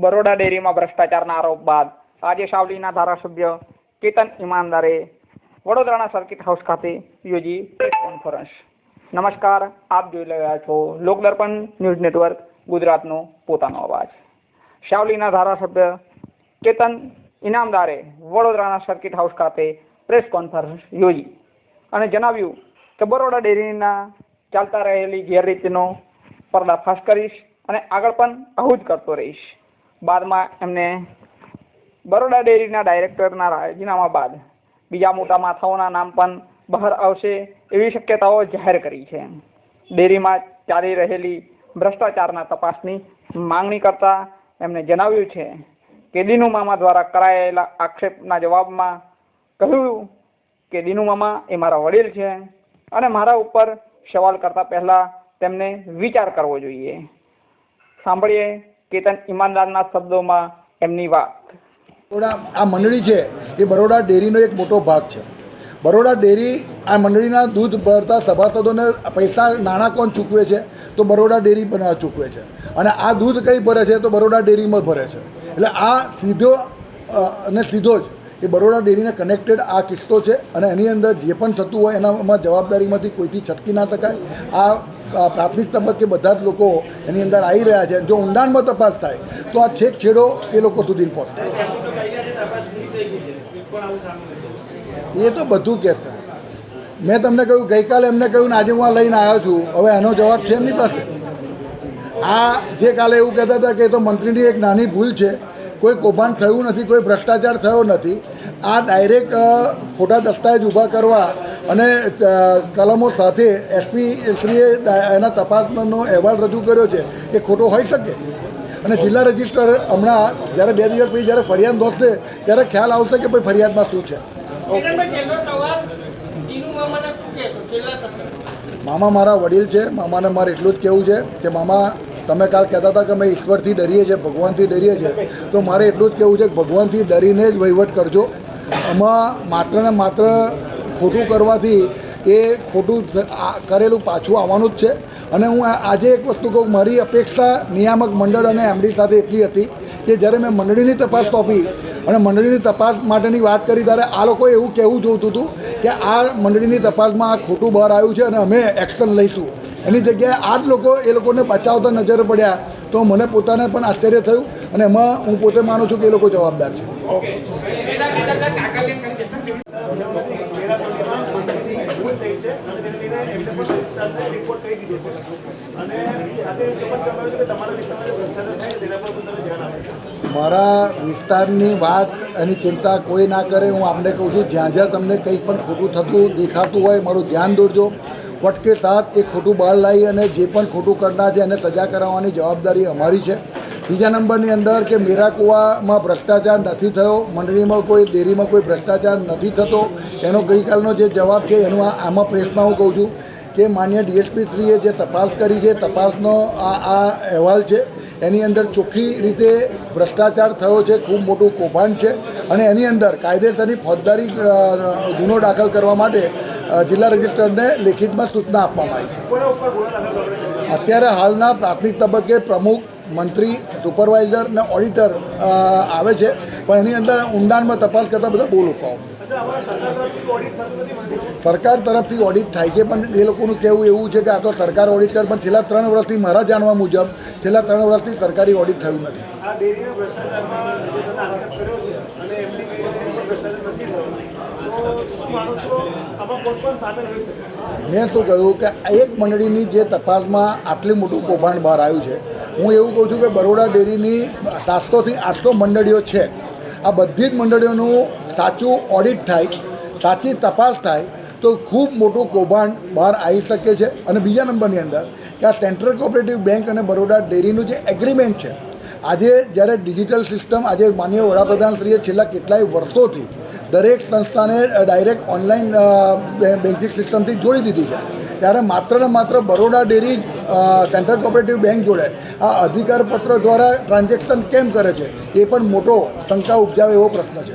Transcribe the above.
બરોડા ડેરીમાં ભ્રષ્ટાચારના આરોપ બાદ આજે સાવલીના ધારાસભ્ય કેતન ઈમાનદારે વડોદરાના સર્કિટ હાઉસ ખાતે યોજી પ્રેસ કોન્ફરન્સ. નમસ્કાર, આપ જોઈ રહ્યા છો લોકદર્પણ ન્યૂઝ નેટવર્ક, ગુજરાતનો પોતાનો અવાજ. સાવલીના ધારાસભ્ય કેતન ઇનામદારે વડોદરાના સર્કિટ હાઉસ ખાતે પ્રેસ કોન્ફરન્સ યોજી અને જણાવ્યું કે બરોડા ડેરીના ચાલતા રહેલી ગેરરીતિનો પર્દાફાશ કરીશ અને આગળ પણ આવું જ કરતો રહીશ. બાદમાં એમને બરોડા ડેરીના ડાયરેક્ટરના રાજીનામા બાદ બીજા મોટા માથાઓના નામ પણ બહાર આવશે એવી શક્યતાઓ જાહેર કરી છે. ડેરીમાં ચાલી રહેલી ભ્રષ્ટાચારના તપાસની માંગણી કરતા એમણે જણાવ્યું છે કે દીનુ મામા દ્વારા કરાયેલા આક્ષેપના જવાબમાં કહ્યું કે દીનુ મામા એ મારા વડીલ છે અને મારા ઉપર સવાલ કરતા પહેલા તેમને વિચાર કરવો જોઈએ. સાંભળીએ કેતન ઈમાનદારના શબ્દોમાં એમની વાત. બરોડા આ મંડળી છે, એ બરોડા ડેરીનો એક મોટો ભાગ છે. બરોડા ડેરી આ મંડળીના દૂધ ભરતા સભાસદોને પૈસા નાણાં કોણ ચૂકવે છે? તો બરોડા ડેરી બના ચૂકવે છે. અને આ દૂધ કઈ ભરે છે? તો બરોડા ડેરીમાં ભરે છે. એટલે આ સીધો અને સીધો જ એ બરોડા ડેરીને કનેક્ટેડ આ કિસ્સો છે. અને એની અંદર જે પણ થતું હોય એનામાં જવાબદારીમાંથી કોઈથી છટકી ના શકાય. આ પ્રાથમિક તબક્કે બધા જ લોકો એની અંદર આવી રહ્યા છે. જો ઊંડાણમાં તપાસ થાય, તો આ છેક છેડો એ લોકો સુધી પહોંચશે એ તો બધું કહેશે મેં તમને કહ્યું, ગઈકાલે એમને કહ્યું ને આજે હું આ લઈને આવ્યો છું. હવે એનો જવાબ છે એમની પાસે. આ જે કાલે એવું કહેતા હતા કે તો મંત્રીની એક નાની ભૂલ છે. કોઈ કૌભાંડ થયું નથી, કોઈ ભ્રષ્ટાચાર થયો નથી. આ ડાયરેક્ટ ખોટા દસ્તાવેજ ઊભા કરવા અને કલમો સાથે એસપી શ્રીએ એના તપાસનો અહેવાલ રજૂ કર્યો છે એ ખોટો હોઈ શકે. અને જિલ્લા રજિસ્ટર હમણાં જ્યારે બે દિવસ પછી જ્યારે ફરિયાદ નોંધશે ત્યારે ખ્યાલ આવશે કે ભાઈ ફરિયાદમાં શું છે. મામા મારા વડીલ છે, મામાને મારે એટલું જ કહેવું છે કે મામા, તમે કાલ કહેતા હતા કે અમે ઈશ્વરથી ડરીએ છીએ, ભગવાનથી ડરીએ છીએ, તો મારે એટલું જ કહેવું છે કે ભગવાનથી ડરીને જ વહીવટ કરજો. આમાં માત્ર ને માત્ર ખોટું કરવાથી એ ખોટું કરેલું પાછું આવવાનું જ છે. અને હું આજે એક વસ્તુ કહું, મારી અપેક્ષા નિયામક મંડળ અને એમડી સાથે એટલી હતી કે જ્યારે મેં મંડળીની તપાસ સોંપી અને મંડળીની તપાસ માટેની વાત કરી ત્યારે આ લોકોએ એવું કહેવું જોઈતું હતું કે આ મંડળીની તપાસમાં આ ખોટું બહાર આવ્યું છે અને અમે એક્શન લઈશું. એની જગ્યાએ આ જ લોકો એ લોકોને બચાવતા નજર પડ્યા તો મને પોતાને પણ આશ્ચર્ય થયું અને એમાં હું પોતે માનું છું કે એ લોકો જવાબદાર છે. મારા વિસ્તારની વાત એની ચિંતા કોઈ ના કરે. હું આપને કહું છું, જ્યાં જ્યાં તમને કંઈ પણ ખોટું થતું દેખાતું હોય, મારું ધ્યાન દોરજો. વટકે સાથ, એ ખોટું બહાર લાવી અને જે પણ ખોટું કરનાર છે એને સજા કરાવવાની જવાબદારી અમારી છે. બીજા નંબરની અંદર કે મેરા કુવામાં ભ્રષ્ટાચાર નથી થયો, મંડળીમાં કોઈ, ડેરીમાં કોઈ ભ્રષ્ટાચાર નથી થતો, એનો ગઈકાલનો જે જવાબ છે, એનું આમાં પ્રેસમાં હું કહું છું. કે માન્ય ડીએસપી શ્રીએ જે તપાસ કરી છે, તપાસનો આ આ અહેવાલ છે, એની અંદર ચોખ્ખી રીતે ભ્રષ્ટાચાર થયો છે, ખૂબ મોટું કૌભાંડ છે અને એની અંદર કાયદેસરની ફોજદારી ગુનો દાખલ કરવા માટે જિલ્લા રજિસ્ટરને લેખિતમાં સૂચના આપવામાં આવી છે. અત્યારે હાલના પ્રાથમિક તબક્કે પ્રમુખ મંત્રી સુપરવાઇઝર ને ઓડિટર આવે છે. પણ એની અંદર ઊંડાણમાં તપાસ કરતાં બધા બહુ લોકો આવે સરકાર તરફથી ઓડિટ થાય છે પણ એ લોકોનું કહેવું એવું છે કે આ તો સરકાર ઓડિટ કરે પણ છેલ્લા ત્રણ વર્ષથી મારા જાણવા મુજબ છેલ્લા ત્રણ વર્ષથી સરકારી ઓડિટ થયું નથી. મેં શું કહ્યું કે એક મંડળીની જે તપાસમાં આટલું મોટું કૌભાંડ બહાર આવ્યું છે હું એવું કહું છું કે બરોડા ડેરીની સાતસોથી આઠસો મંડળીઓ છે. આ બધી જ મંડળીઓનું સાચું ઓડિટ થાય, સાચી તપાસ થાય તો ખૂબ મોટું કૌભાંડ બહાર આવી શકે છે. અને બીજા નંબરની અંદર કે આ સેન્ટ્રલ કોઓપરેટિવ બેંક અને બરોડા ડેરીનું જે એગ્રીમેન્ટ છે, આજે જ્યારે ડિજિટલ સિસ્ટમ આજે માનનીય વડાપ્રધાનશ્રીએ છેલ્લા કેટલાય વર્ષોથી દરેક સંસ્થાને ડાયરેક્ટ ઓનલાઈન બેન્કિંગ સિસ્ટમથી જોડી દીધી છે. ત્યારે માત્ર ને માત્ર Baroda dairy central cooperative bank જોડે આ અધિકારપત્ર દ્વારા ટ્રાન્ઝેક્શન કેમ કરે છે? એ પણ મોટો શંકા ઉપજાવે એવો પ્રશ્ન છે.